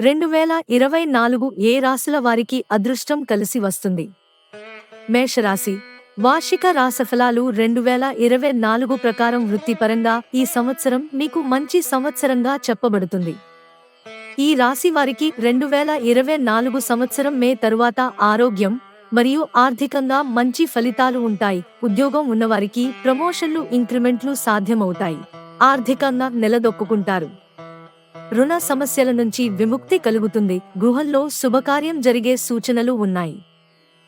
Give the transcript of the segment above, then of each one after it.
రెండు వేల ఇరవై నాలుగు ఏ రాశుల వారికి అదృష్టం కలిసి వస్తుంది? మేషరాశి. వార్షిక రాసఫలాలు రెండు వేల ఇరవై నాలుగు ప్రకారం వృత్తిపరంగా ఈ సంవత్సరం మీకు మంచి సంవత్సరంగా చెప్పబడుతుంది. ఈ రాశి వారికి రెండు వేల ఇరవై నాలుగు సంవత్సరం మే తరువాత ఆరోగ్యం మరియు ఆర్థికంగా మంచి ఫలితాలు ఉంటాయి. ఉద్యోగం ఉన్నవారికి ప్రమోషన్లు ఇంక్రిమెంట్లు సాధ్యమవుతాయి. ఆర్థికంగా నిలదొక్కుంటారు రుణ సమస్యల నుంచి విముక్తి కలుగుతుంది. గృహంలో శుభకార్యం జరిగే సూచనలు ఉన్నాయి.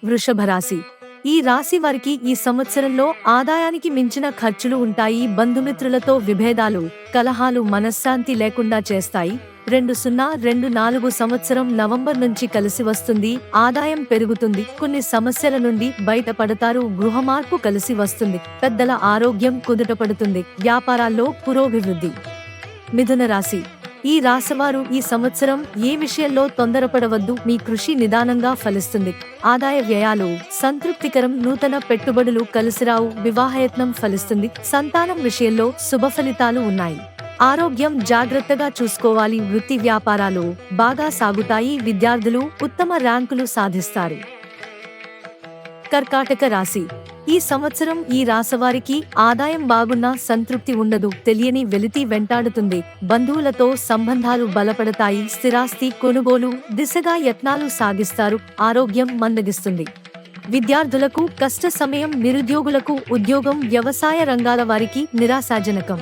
వృషభ రాశి. ఈ రాశి వారికి ఈ సంవత్సరంలో ఆదాయానికి మించిన ఖర్చులు ఉంటాయి. బంధుమిత్రులతో విభేదాలు కలహాలు మనశ్శాంతి లేకుండా చేస్తాయి. రెండు సున్నా రెండు నాలుగు సంవత్సరం నవంబర్ నుంచి కలిసి వస్తుంది. ఆదాయం పెరుగుతుంది. కొన్ని సమస్యల నుండి బయటపడతారు. గృహ మార్పు కలిసి వస్తుంది. పెద్దల ఆరోగ్యం కుదుటపడుతుంది వ్యాపారాల్లో పురోభివృద్ధి. మిథున రాశి. ఈ రాశివారు ఈ సంవత్సరం ఏ విషయంలో తొందరపడవద్దు మీ కృషి నిదానంగా ఫలిస్తుంది. ఆదాయ వ్యయాలు సంతృప్తికరం నూతన పెట్టుబడులు కలిసిరావు వివాహయత్నం ఫలిస్తుంది. సంతానం విషయంలో శుభ ఫలితాలు ఉన్నాయి. ఆరోగ్యం జాగ్రత్తగా చూసుకోవాలి వృత్తి వ్యాపారాలు బాగా సాగుతాయి విద్యార్థులు ఉత్తమ ర్యాంకులు సాధిస్తారు. కర్కాటక రాశి ఈ సంవత్సరం ఈ రాసవారికి ఆదాయం బాగున్నా సంతృప్తి ఉండదు తెలియని వెలితి వెంటాడుతుంది. బంధువులతో సంబంధాలు బలపడతాయి. స్థిరాస్తి కొనుగోలు దిశగా యత్నాలు సాగిస్తారు. ఆరోగ్యం మందగిస్తుంది. విద్యార్థులకు కష్ట సమయం నిరుద్యోగులకు ఉద్యోగం వ్యవసాయ రంగాల వారికి నిరాశాజనకం.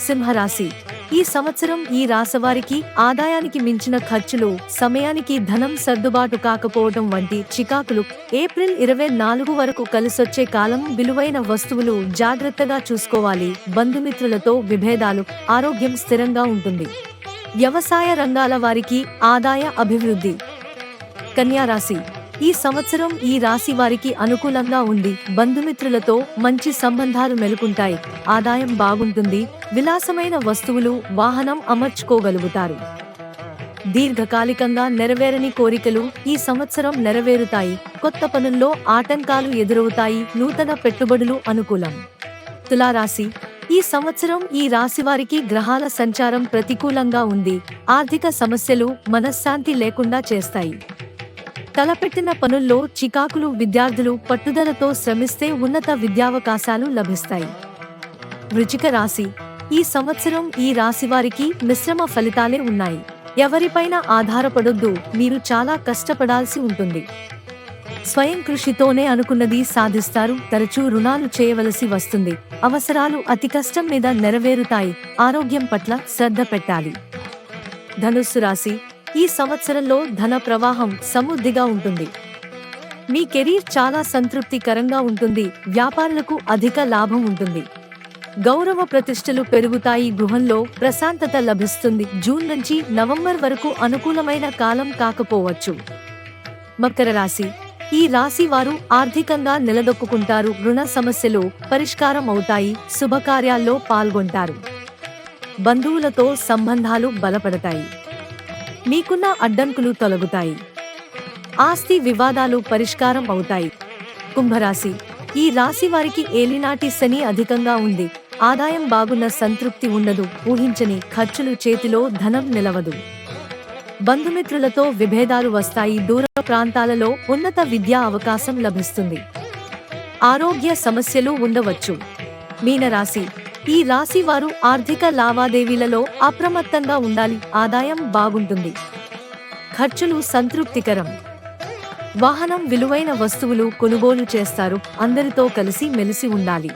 సింహరాశి ఈ సంవత్సరం ఈ రాసవారికి ఆదాయానికి మించిన ఖర్చులు సమయానికి ధనం సర్దుబాటు కాకపోవడం వంటి చికాకులు ఏప్రిల్ ఇరవై నాలుగు వరకు కలిసొచ్చే కాలం విలువైన వస్తువులు జాగ్రత్తగా చూసుకోవాలి. బంధుమిత్రులతో విభేదాలు ఆరోగ్యం స్థిరంగా ఉంటుంది. వ్యవసాయ రంగాల వారికి ఆదాయ అభివృద్ధి. కన్యారాశి ఈ సంవత్సరం ఈ రాశి వారికి అనుకూలంగా ఉంది బంధుమిత్రులతో మంచి సంబంధాలు మెలుకుంటాయి ఆదాయం బాగుంటుంది. విలాసమైన వస్తువులు వాహనం అమర్చుకోగలుగుతారు. దీర్ఘకాలికంగా నెరవేరని కోరికలు ఈ సంవత్సరం నెరవేరుతాయి. కొత్త పనుల్లో ఆటంకాలు ఎదురవుతాయి. నూతన పెట్టుబడులు అనుకూలం. తులారాశి. ఈ సంవత్సరం ఈ రాశి వారికి గ్రహాల సంచారం ప్రతికూలంగా ఉంది. ఆర్థిక సమస్యలు మనశ్శాంతి లేకుండా చేస్తాయి. తలపెట్టిన పనుల్లో చికాకులు విద్యార్థులు పట్టుదలతో శ్రమిస్తే ఉన్నత విద్యావకాశాలు లభిస్తాయి. వృచిక రాశి. ఈ సంవత్సరం ఈ రాశి వారికి మిశ్రమ ఫలితాలే ఉన్నాయి. ఎవరిపైన ఆధారపడొద్దు మీరు చాలా కష్టపడాల్సి ఉంటుంది. స్వయం కృషితోనే అనుకున్నది సాధిస్తారు తరచూ రుణాలు చేయవలసి వస్తుంది. అవసరాలు అతి కష్టం మీద నెరవేరుతాయి ఆరోగ్యం పట్ల శ్రద్ధ పెట్టాలి. ధనుస్సు రాశి. ఈ సంవత్సరంలో ధన ప్రవాహం సమృద్ధిగా ఉంటుంది. మీ కెరీర్ చాలా సంతృప్తికరంగా ఉంటుంది. వ్యాపారులకు అధిక లాభం ఉంటుంది. గౌరవ ప్రతిష్టలు పెరుగుతాయి. గృహంలో ప్రశాంతత లభిస్తుంది. జూన్ నుంచి నవంబర్ వరకు అనుకూలమైన కాలం కాకపోవచ్చు. మకర రాశి. ఈ రాశి వారు ఆర్థికంగా నిలదొక్కుంటారు రుణ సమస్యలు పరిష్కారం అవుతాయి. శుభకార్యాల్లో పాల్గొంటారు. బంధువులతో సంబంధాలు బలపడతాయి. మీకున్న అడ్డంకులు తొలగుతాయి. ఆస్తి వివాదాలు పరిష్కారం అవుతాయి. కుంభరాశి. ఈ రాశి వారికి ఏలినాటి శని అధికంగా ఉంది. ఆదాయం బాగున్న సంతృప్తి ఉండదు. ఊహించని ఖర్చులు చేతిలో ధనం నిలవదు. బంధుమిత్రులతో విభేదాలు వస్తాయి. దూర ప్రాంతాలలో ఉన్నత విద్యా అవకాశం లభిస్తుంది. ఆరోగ్య సమస్యలు ఉండవచ్చు. మీనరాశి. ఈ రాశి వారు ఆర్థిక లావాదేవీలలో అప్రమత్తంగా ఉండాలి. ఆదాయం బాగుంటుంది. ఖర్చులు సంతృప్తికరం. వాహనం విలువైన వస్తువులు కొనుగోలు చేస్తారు. అందరితో కలిసి మెలిసి ఉండాలి.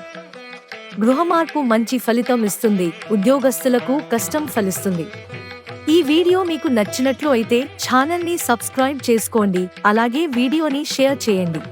గృహమార్పు మంచి ఫలితం ఇస్తుంది. ఉద్యోగస్తులకు కష్టం ఫలిస్తుంది. ఈ వీడియో మీకు నచ్చినట్లు అయితే ఛానల్ని సబ్స్క్రైబ్ చేసుకోండి. అలాగే వీడియోని షేర్ చేయండి.